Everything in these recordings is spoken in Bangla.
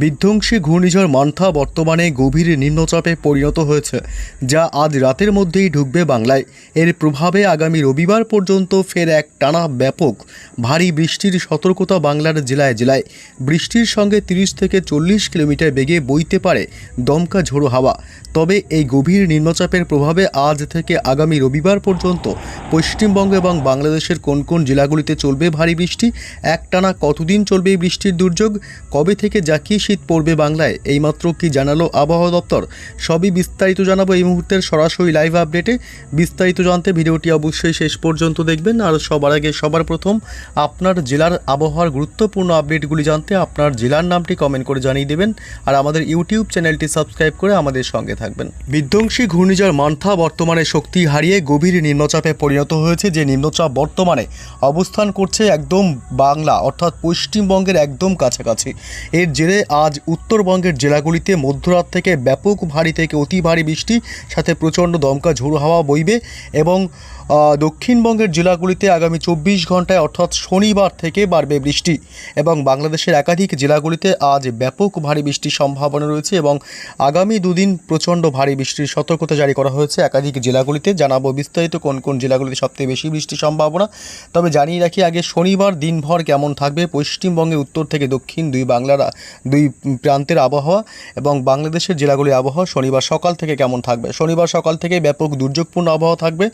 বিধ্বংসী ঘূর্ণিঝড় মান্থা বর্তমানে গভীর নিম্নচাপে পরিণত হয়েছে, যা আজ রাতের মধ্যেই ঢুকবে বাংলায়। এর প্রভাবে আগামী রবিবার পর্যন্ত ফের এক টানা ব্যাপক ভারী বৃষ্টির সতর্কতা বাংলার জেলায় জেলায়। বৃষ্টির সঙ্গে তিরিশ থেকে চল্লিশ কিলোমিটার বেগে বইতে পারে দমকা ঝোড়ো হাওয়া। তবে এই গভীর নিম্নচাপের প্রভাবে আজ থেকে আগামী রবিবার পর্যন্ত পশ্চিমবঙ্গ এবং বাংলাদেশের কোন কোন জেলাগুলিতে চলবে ভারী বৃষ্টি একটানা কতদিন চলবে এই বৃষ্টির দুর্যোগ, কবে থেকে যা জাকিয়ে শীত পড়বে বাংলায়। এইমাত্র কি জানালো আবহাওয়া দপ্তর? সবই বিস্তারিত জানাব এই মুহূর্তের সরাসরি লাইভ আপডেটে। বিস্তারিত জানতে ভিডিওটি অবশ্যই শেষ পর্যন্ত দেখবেন। আর সবার আগে, সবার প্রথম, আপনার জেলার আবহাওয়ার গুরুত্বপূর্ণ আপডেটগুলি জানতে আপনার জেলার নামটি কমেন্ট করে জানিয়ে দেবেন। আর আমাদের ইউটিউব চ্যানেলটি সাবস্ক্রাইব করে আমাদের সঙ্গে থাকবেন। বিধ্বংসী ঘূর্ণিঝড় মান্থা বর্তমানে শক্তি হারিয়ে গভীর নিম্নচাপে পরিণত হয়েছে। যে নিম্নচাপ বর্তমানে অবস্থান করছে একদম বাংলা, অর্থাৎ পশ্চিমবঙ্গের একদম কাছাকাছি। এর জেরে আজ উত্তরবঙ্গের জেলাগুলিতে মধ্যরাত থেকে ব্যাপক ভারী থেকে অতি ভারী বৃষ্টি, সাথে প্রচণ্ড দমকা ঝোড়ো হাওয়া বইবে এবং দক্ষিণবঙ্গের জেলাগুলিতে আগামী চব্বিশ ঘন্টায় অর্থাৎ শনিবার থেকে বাড়বে বৃষ্টি এবং বাংলাদেশের একাধিক জেলাগুলিতে আজ ব্যাপক ভারী বৃষ্টির সম্ভাবনা রয়েছে এবং আগামী দুদিন প্রচণ্ড ভারী বৃষ্টির সতর্কতা জারি করা হয়েছে। একাধিক জেলাগুলিতে জানাব বিস্তারিত কোন কোন জেলাগুলিতে সবথেকে বেশি বৃষ্টির সম্ভাবনা। তবে জানিয়ে রাখি আগে শনিবার দিনভর কেমন থাকবে পশ্চিমবঙ্গে উত্তর থেকে দক্ষিণ দুই বাংলার, দুই প্রান্তের আবহাওয়া এবং বাংলাদেশের জেলাগুলির আবহাওয়া শনিবার সকাল থেকে কেমন থাকবে। শনিবার সকাল থেকে ব্যাপক দুর্যোগপূর্ণ আবহাওয়া থাকবে।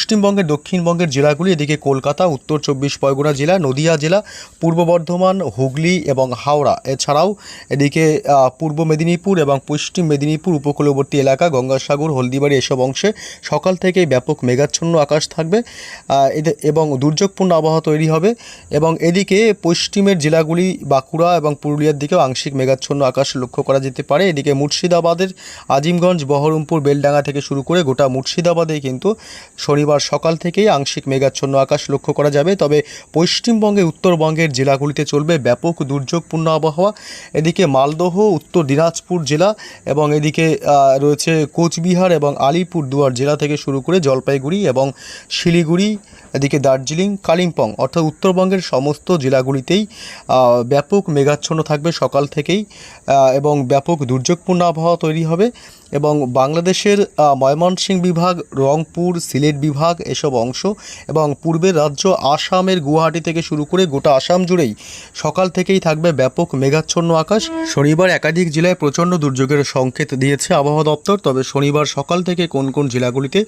পশ্চিমবঙ্গের, দক্ষিণবঙ্গের জেলাগুলি, এদিকে কলকাতা, উত্তর চব্বিশ পরগনা জেলা, নদিয়া জেলা, পূর্ব বর্ধমান, হুগলি এবং হাওড়া। এছাড়াও এদিকে পূর্ব মেদিনীপুর এবং পশ্চিম মেদিনীপুর উপকূলবর্তী এলাকা, গঙ্গাসাগর, হলদিবাড়ি এসব অংশে সকাল থেকেই ব্যাপক মেঘাচ্ছন্ন আকাশ থাকবে। এবং দুর্যোগপূর্ণ আবহাওয়া তৈরি হবে এবং এদিকে পশ্চিমের জেলাগুলি, বাঁকুড়া এবং পুরুলিয়ার দিকেও আংশিক মেঘাচ্ছন্ন আকাশ লক্ষ্য করা যেতে পারে। এদিকে মুর্শিদাবাদের আজিমগঞ্জ, বহরমপুর, বেলডাঙ্গা থেকে শুরু করে গোটা মুর্শিদাবাদে কিন্তু শনিবার সকাল থেকেই আংশিক মেঘাচ্ছন্ন আকাশ লক্ষ্য করা যাবে। তবে পশ্চিমবঙ্গে উত্তরবঙ্গের জেলাগুলিতে চলবে ব্যাপক দুর্যোগপূর্ণ আবহাওয়া। এদিকে মালদহ, উত্তর দিনাজপুর জেলা এবং এদিকে রয়েছে কোচবিহার এবং আলিপুর দুয়ার জেলা থেকে শুরু করে জলপাইগুড়ি এবং শিলিগুড়ি, এদিকে দার্জিলিং, কালিম্পং অর্থাৎ উত্তরবঙ্গের সমস্ত জেলাগুলিতেই ব্যাপক মেঘাচ্ছন্ন থাকবে সকাল থেকেই এবং ব্যাপক দুর্যোগপূর্ণ আবহাওয়া তৈরি হবে। এবং বাংলাদেশের ময়মনসিংহ বিভাগ, রংপুর সিলেট বিভাগ এসব অংশ এবং পূর্বের রাজ্য আসামের গুয়াহাটি থেকে শুরু করে গোটা আসাম জুড়েই সকাল থেকেই থাকবে ব্যাপক মেঘাচ্ছন্ন আকাশ। শনিবার একাধিক জেলায় প্রচণ্ড দুর্যোগের সংকেত দিয়েছে আবহাওয়া দপ্তর। তবে শনিবার সকাল থেকে কোন কোন জেলাগুলিতে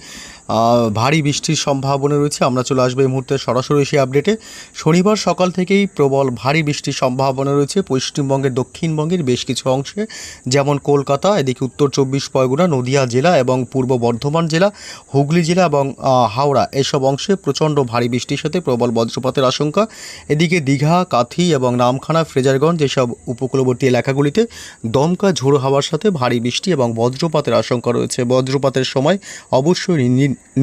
ভারী বৃষ্টির সম্ভাবনা রয়েছে আমরা চলে আসব এই মুহূর্তে সরাসরি সেই আপডেটে। শনিবার সকাল থেকেই প্রবল ভারী বৃষ্টির সম্ভাবনা রয়েছে। পশ্চিমবঙ্গের দক্ষিণবঙ্গের বেশ কিছু অংশে, যেমন কলকাতা, এদিকে উত্তর চব্বিশ পরগনা নদিয়া জেলা এবং পূর্ব বর্ধমান জেলা, হুগলি জেলা এবং হাওড়া। এসব অংশে প্রচণ্ড ভারী বৃষ্টির সাথে প্রবল বজ্রপাতের আশঙ্কা। এদিকে দীঘা, কাথি এবং নামখানা ফ্রেজারগঞ্জ এসব উপকূলবর্তী এলাকাগুলিতে দমকা ঝোড়ো হাওয়ার সাথে ভারী বৃষ্টি এবং বজ্রপাতের আশঙ্কা রয়েছে। বজ্রপাতের সময় অবশ্যই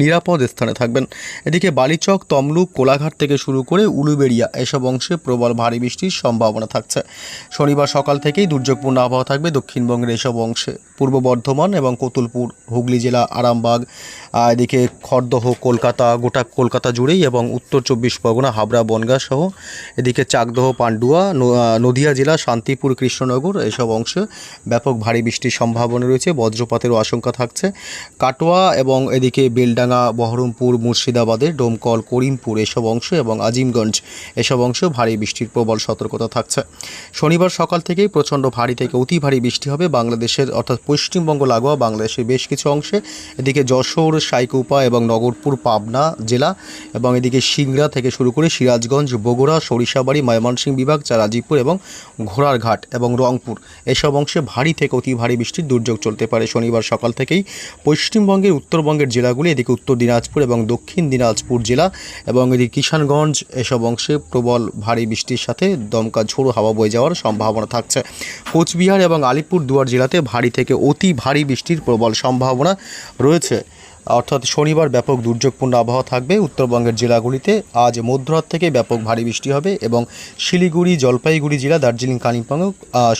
নিরাপদ স্থানে থাকবেন। এদিকে বালিচক, তমলুক, কোলাঘাট থেকে শুরু করে উলুবেড়িয়া এসব অংশে প্রবল ভারী বৃষ্টির সম্ভাবনা থাকছে। শনিবার সকাল থেকেই দুর্যোগপূর্ণ আবহাওয়া থাকবে। দক্ষিণবঙ্গের এসব অংশে। পূর্ব বর্ধমান এবং কতুলপুর, হুগলি জেলা, আরামবাগ, এদিকে খড়দহ, কলকাতা, গোটা কলকাতা জুড়েই এবং উত্তর চব্বিশ পরগনা, হাবড়া, বনগাঁ সহ এদিকে চাকদহ, পান্ডুয়া নদিয়া জেলা, শান্তিপুর, কৃষ্ণনগর এসব অংশে ব্যাপক ভারী বৃষ্টির সম্ভাবনা রয়েছে, বজ্রপাতেরও আশঙ্কা থাকছে। কাটোয়া এবং এদিকে বেলডাঙ্গা, বহরমপুর, মুর্শিদাবাদে ডোমকল, করিমপুর এসব অংশ এবং আজিমগঞ্জ এসব অংশে ভারী বৃষ্টির প্রবল সতর্কতা থাকছে। শনিবার সকাল থেকেই প্রচণ্ড ভারী থেকে অতি ভারী বৃষ্টি হবে বাংলাদেশের অর্থাৎ পশ্চিমবঙ্গ লাগোয়া বাংলাদেশের বেশ কিছু অংশে। এদিকে যশোর, সাইকুপা এবং নগরপুর, পাবনা জেলা এবং এদিকে সিংড়া থেকে শুরু করে সিরাজগঞ্জ, বগুড়া, সরিষাবাড়ি, ময়মনসিংহ বিভাগ, চারাজিপুর এবং ঘোড়ারঘাট এবং রংপুর। এসব অংশে ভারী থেকে অতি ভারী বৃষ্টির দুর্যোগ চলতে পারে। শনিবার সকাল থেকেই পশ্চিমবঙ্গের উত্তরবঙ্গের জেলাগুলি, এদিকে উত্তর দিনাজপুর এবং দক্ষিণ দিনাজপুর জেলা এবং এদিকে কিষানগঞ্জ, এসব অংশে প্রবল ভারী বৃষ্টির সাথে দমকা ঝোড়ো হাওয়া বয়ে যাওয়ার সম্ভাবনা থাকছে। কোচবিহার এবং আলিপুর দুয়ার জেলাতে ভারী থেকে অতি ভারী বৃষ্টির প্রবল সম্ভাবনা রয়েছে। অর্থাৎ শনিবার ব্যাপক দুর্যোগপূর্ণ আবহাওয়া থাকবে। উত্তরবঙ্গের জেলাগুলিতে আজ মধ্যরাত থেকে ব্যাপক ভারী বৃষ্টি হবে এবং শিলিগুড়ি, জলপাইগুড়ি জেলা, দার্জিলিং কালিম্পংও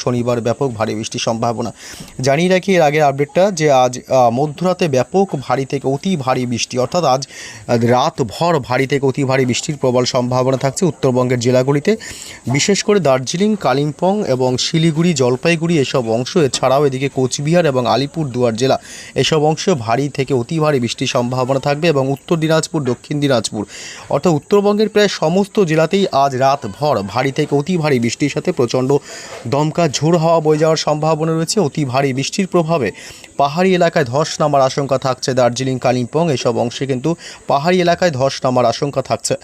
শনিবার ব্যাপক ভারী বৃষ্টির সম্ভাবনা। জানিয়ে রাখি এর আগের আপডেটটা যে আজ মধ্যরাতে ব্যাপক ভারী থেকে অতি ভারী বৃষ্টি, অর্থাৎ আজ রাত ভর থেকে অতি ভারী বৃষ্টির প্রবল সম্ভাবনা থাকছে উত্তরবঙ্গের জেলাগুলিতে। বিশেষ করে দার্জিলিং, কালিম্পং এবং শিলিগুড়ি, জলপাইগুড়ি এসব অংশ, এছাড়াও এদিকে কোচবিহার এবং আলিপুর দুয়ার জেলা এসব অংশ ভারী থেকে অতি ভারী বৃষ্টির সম্ভাবনা থাকবে এবং উত্তর দিনাজপুর দক্ষিণ দিনাজপুর অর্থাৎ উত্তরবঙ্গের প্রায় সমস্ত জেলাতেই আজ রাত ভর ভারী থেকে অতি ভারী বৃষ্টির সাথে প্রচণ্ড দমকা ঝোড় হাওয়া বয়ে যাওয়ার সম্ভাবনা রয়েছে অতি ভারী বৃষ্টির প্রভাবে পাহাড়ি এলাকায় ধস নামার আশঙ্কা থাকছে দার্জিলিং কালিম্পং এসব অংশে কিন্তু পাহাড়ি এলাকায় ধস নামার আশঙ্কা থাকছে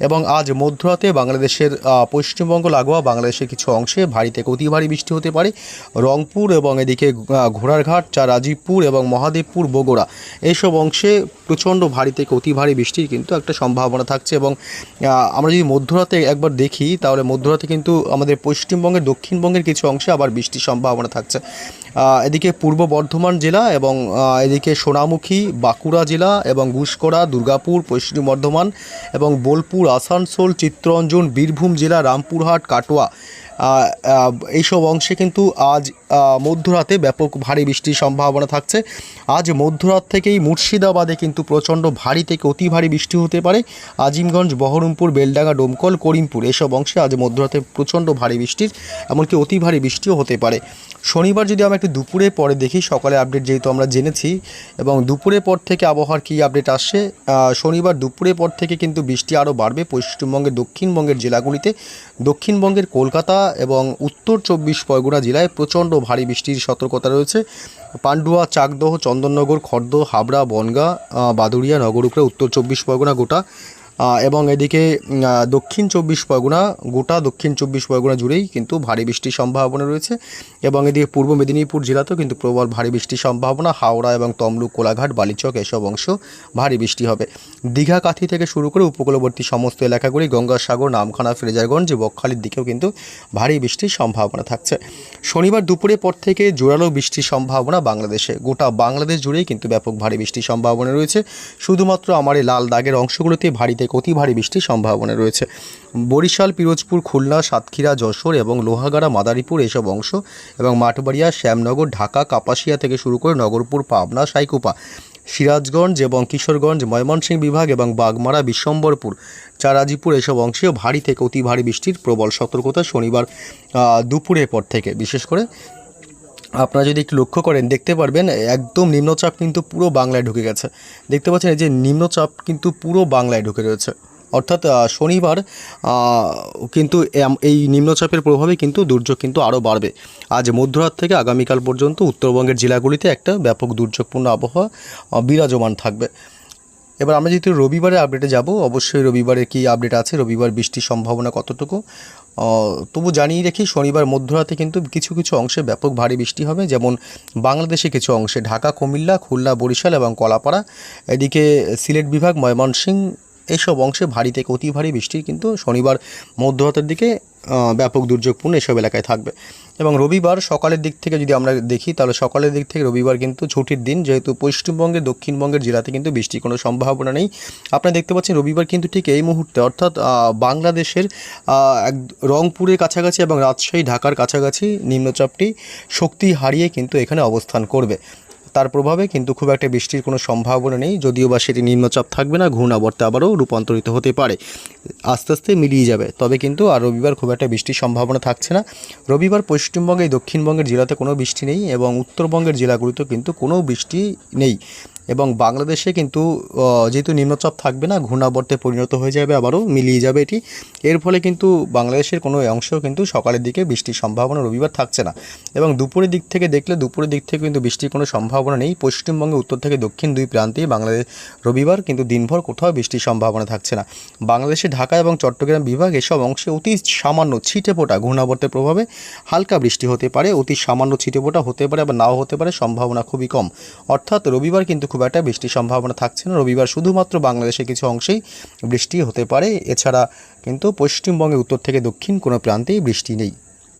এবং আজ মধ্যরাতে বাংলাদেশের পশ্চিমবঙ্গ লাগোয়া বাংলাদেশের কিছু অংশে ভারী থেকে অতি ভারী বৃষ্টি হতে পারে রংপুর এবং এদিকে ঘোড়ারঘাট চা রাজীবপুর এবং মহাদেবপুর বগুড়া এইসব অংশে প্রচণ্ড ভারী থেকে অতি ভারী বৃষ্টির কিন্তু একটা সম্ভাবনা থাকছে এবং আমরা যদি মধ্যরাতে একবার দেখি, তাহলে মধ্যরাতে কিন্তু আমাদের পশ্চিমবঙ্গের, দক্ষিণবঙ্গের কিছু অংশে আবার বৃষ্টির সম্ভাবনা থাকছে। এদিকে পূর্ব বর্ধমান জেলা এবং এদিকে সোনামুখী, বাঁকুড়া জেলা এবং গুসকরা দুর্গাপুর, পশ্চিম বর্ধমান এবং বোলপুর, আসানসোল, চিত্তরঞ্জন, বীরভূম জেলা, রামপুরহাট, কাটোয়া। এইসব অংশে কিন্তু আজ মধ্যরাতে ব্যাপক ভারী বৃষ্টির সম্ভাবনা থাকছে। আজ মধ্যরাত থেকেই মুর্শিদাবাদে কিন্তু প্রচণ্ড ভারী থেকে অতি ভারী বৃষ্টি হতে পারে। আজিমগঞ্জ, বহরমপুর, বেলডাঙ্গা, ডোমকল, করিমপুর এসব অংশে আজ মধ্যরাতে প্রচণ্ড ভারী বৃষ্টির, এমনকি অতি ভারী বৃষ্টিও হতে পারে। শনিবার যদি আমরা একটু দুপুরে পরে দেখি, সকালে আপডেট যেহেতু আমরা জেনেছি, এবং দুপুরে পর থেকে আবহাওয়ার কী আপডেট আসছে শনিবার দুপুরে পর থেকে কিন্তু বৃষ্টি আরও বাড়বে পশ্চিমবঙ্গের, দক্ষিণবঙ্গের জেলাগুলিতে। দক্ষিণবঙ্গের কলকাতা এবং উত্তর চব্বিশ পরগনা জেলায় প্রচণ্ড ভারী বৃষ্টির সতর্কতা রয়েছে। পান্ডুয়া, চাকদহ, চন্দননগর, খর্দ, হাবড়া, বনগা বাদুরিয়া নগরুকরা উত্তর চব্বিশ পরগনা, গোটা এবং এদিকে দক্ষিণ চব্বিশ পরগনা, গোটা দক্ষিণ চব্বিশ পরগনা জুড়েই কিন্তু ভারী বৃষ্টির সম্ভাবনা রয়েছে। এবং এদিকে পূর্ব মেদিনীপুর জেলাতেও কিন্তু প্রবল ভারী বৃষ্টির সম্ভাবনা। হাওড়া এবং তমলুক, কোলাঘাট, বালিচক এসব অংশ ভারী বৃষ্টি হবে। দীঘা, কাথি থেকে শুরু করে উপকূলবর্তী সমস্ত এলাকাগুলি, গঙ্গাসাগর, নামখানা ফ্রেজারগঞ্জ বকখালির দিকেও কিন্তু ভারী বৃষ্টির সম্ভাবনা থাকছে। শনিবার দুপুরে পর থেকে জোরালো বৃষ্টির সম্ভাবনা বাংলাদেশে। গোটা বাংলাদেশ জুড়েই কিন্তু ব্যাপক ভারী বৃষ্টির সম্ভাবনা রয়েছে। শুধুমাত্র আমার এই লাল দাগের অংশগুলোতে ভারী থেকে অতি ভারী বৃষ্টির সম্ভাবনা রয়েছে। বরিশাল, পিরোজপুর, খুলনা, সাতক্ষীরা, যশোর এবং লোহাগাড়া, মাদারীপুর এসব অংশ এবং মাঠবাড়িয়া, শ্যামনগর, ঢাকা, কাপাসিয়া থেকে শুরু করে নগরপুর, পাবনা, সাইকুপা, সিরাজগঞ্জ এবং কিশোরগঞ্জ, ময়মনসিংহ বিভাগ এবং বাগমারা, বিশ্বম্বরপুর, চারাজিপুর এসব অংশেও ভারী থেকে অতি ভারী বৃষ্টির প্রবল সতর্কতা শনিবার দুপুরের পর থেকে। বিশেষ করে আপনারা যদি একটু লক্ষ্য করেন, দেখতে পারবেন, একদম নিম্নচাপ কিন্তু পুরো বাংলায় ঢুকে গেছে। দেখতে পাচ্ছেন এই যে নিম্নচাপ কিন্তু পুরো বাংলায় ঢুকে রয়েছে। অর্থাৎ শনিবার কিন্তু এই নিম্নচাপের প্রভাবে কিন্তু দুর্যোগ কিন্তু আরও বাড়বে। আজ মধ্যরাত থেকে আগামীকাল পর্যন্ত উত্তরবঙ্গের জেলাগুলিতে একটা ব্যাপক দুর্যোগপূর্ণ আবহাওয়া বিরাজমান থাকবে। এবার আমরা যেহেতু রবিবারে আপডেটে যাব, অবশ্যই রবিবারে কি আপডেট আছে, রবিবার বৃষ্টির সম্ভাবনা কতটুকু? তবু জানিয়ে রেখি, শনিবার মধ্যরাতে কিন্তু কিছু কিছু অংশে ব্যাপক ভারী বৃষ্টি হবে। যেমন বাংলাদেশে কিছু অংশে ঢাকা, কুমিল্লা, খুলনা, বরিশাল এবং কলাপাড়া। এদিকে সিলেট বিভাগ ময়মনসিংহ এইসব অংশে ভারী থেকে অতি ভারী বৃষ্টির কিন্তু শনিবার মধ্যরাতের দিকে ব্যাপক দুর্যোগপূর্ণ এসব এলাকায় থাকবে। এবং রবিবার সকালের দিক থেকে যদি আমরা দেখি, তাহলে সকালের দিক থেকে রবিবার কিন্তু ছুটির দিন। যেহেতু পশ্চিমবঙ্গের দক্ষিণবঙ্গের জেলাতে কিন্তু বৃষ্টির কোনো সম্ভাবনা নেই। আপনারা দেখতে পাচ্ছেন রবিবার কিন্তু ঠিক এই মুহূর্তে, অর্থাৎ বাংলাদেশের এক, রংপুরের কাছাকাছি এবং রাজশাহী, ঢাকার কাছাকাছি নিম্নচাপটি শক্তি হারিয়ে কিন্তু এখানে অবস্থান করবে। তার প্রভাবে কিন্তু খুব একটা বৃষ্টির কোনো সম্ভাবনা নেই, যদিও বা সেটি নিম্নচাপ থাকবে না, ঘূর্ণাবর্তে আবারও রূপান্তরিত হতে পারে। আস্তে আস্তে মিলিয়ে যাবে, তবে কিন্তু আর রবিবার খুব একটা বৃষ্টির সম্ভাবনা থাকছে না। রবিবার পশ্চিমবঙ্গে দক্ষিণবঙ্গের জেলাতে কোনো বৃষ্টি নেই এবং উত্তরবঙ্গের জেলাগুলিতেও কিন্তু কোনো বৃষ্টি নেই। এবং বাংলাদেশে কিন্তু যেহেতু নিম্নচাপ থাকবে না, ঘূর্ণাবর্তে পরিণত হয়ে যাবে, আবারও মিলিয়ে যাবে এটি। এর ফলে কিন্তু বাংলাদেশের কোনো অংশেও কিন্তু সকালের দিকে বৃষ্টির সম্ভাবনা রবিবার থাকছে না। এবং দুপুরের দিক থেকে দেখলে, দুপুরের দিক থেকে কিন্তু বৃষ্টির কোনো সম্ভাবনা নেই। পশ্চিমবঙ্গে উত্তর থেকে দক্ষিণ দুই প্রান্তেই বাংলাদেশ রবিবার কিন্তু দিনভর কোথাও বৃষ্টির সম্ভাবনা থাকছে না। বাংলাদেশে ঢাকা এবং চট্টগ্রাম বিভাগ এসব অংশে অতি সামান্য ছিটে ফোটা ঘূর্ণাবর্তের প্রভাবে হালকা বৃষ্টি হতে পারে। অতি সামান্য ছিটে ফোটা হতে পারে বা নাও হতে পারে, সম্ভাবনা খুবই কম। অর্থাৎ রবিবার কিন্তু খুব একটা বৃষ্টির সম্ভাবনা থাকছে না। রবিবার শুধুমাত্র বাংলাদেশের কিছু অংশেই বৃষ্টি হতে পারে। এছাড়া কিন্তু পশ্চিমবঙ্গের উত্তর থেকে দক্ষিণ কোনো প্রান্তেই বৃষ্টি নেই।